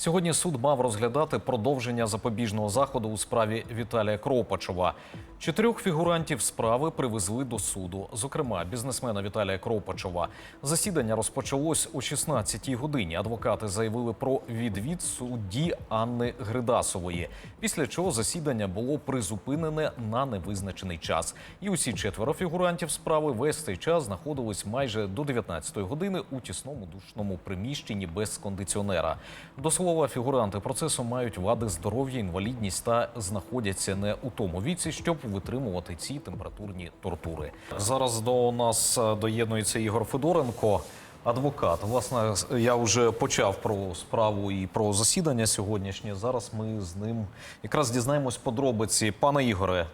Сьогодні суд мав розглядати продовження запобіжного заходу у справі Віталія Кропачова. Чотирьох фігурантів справи привезли до суду, зокрема бізнесмена Віталія Кропачова. Засідання розпочалось о 16-й годині. Адвокати заявили про відвід судді Анни Гридасової. Після чого засідання було призупинене на невизначений час. І усі четверо фігурантів справи весь цей час знаходились майже до 19-ї години у тісному душному приміщенні без кондиціонера. До слова, фігуранти процесу мають вади здоров'я, інвалідність та знаходяться не у тому віці, щоб витримувати ці температурні тортури. Зараз до нас е, доєднується Ігор Федоренко. Адвокат, власне, я вже почав про справу і про засідання сьогоднішнє. Зараз ми з ним якраз дізнаємось подробиці. Пане Ігоре,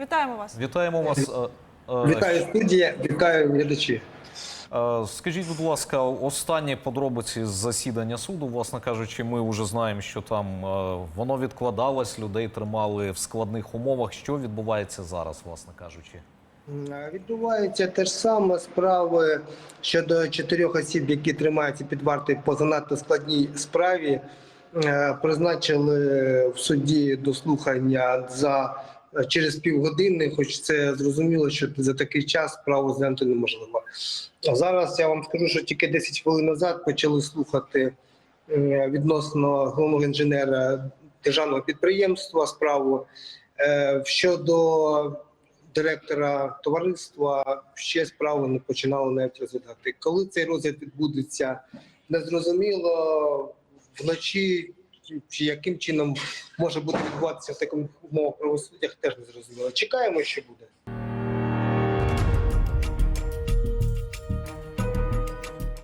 Вітаємо вас. вітаємо вас. Е, е, Вітаю студія, вітаю глядачі. Е, Скажіть, будь ласка, останні подробиці з засідання суду, власне кажучи, ми вже знаємо, що там е, воно відкладалось, людей тримали в складних умовах. Що відбувається зараз, власне кажучи? Відбувається те ж саме справи щодо чотирьох осіб, які тримаються під вартою по занадто складній справі. Е, Призначили в суді до слухання за через півгодини, хоч це зрозуміло, що за такий час справу зглянути неможливо. А Зараз я вам скажу, що тільки 10 хвилин назад почали слухати е, відносно головного інженера державного підприємства справу Е, щодо директора товариства ще справу не починали навіть розглядати. Коли цей розгляд відбудеться, незрозуміло вночі чи яким чином може бути відбуватися в такому умовах правосуддя, теж не зрозуміло. Чекаємо, що буде.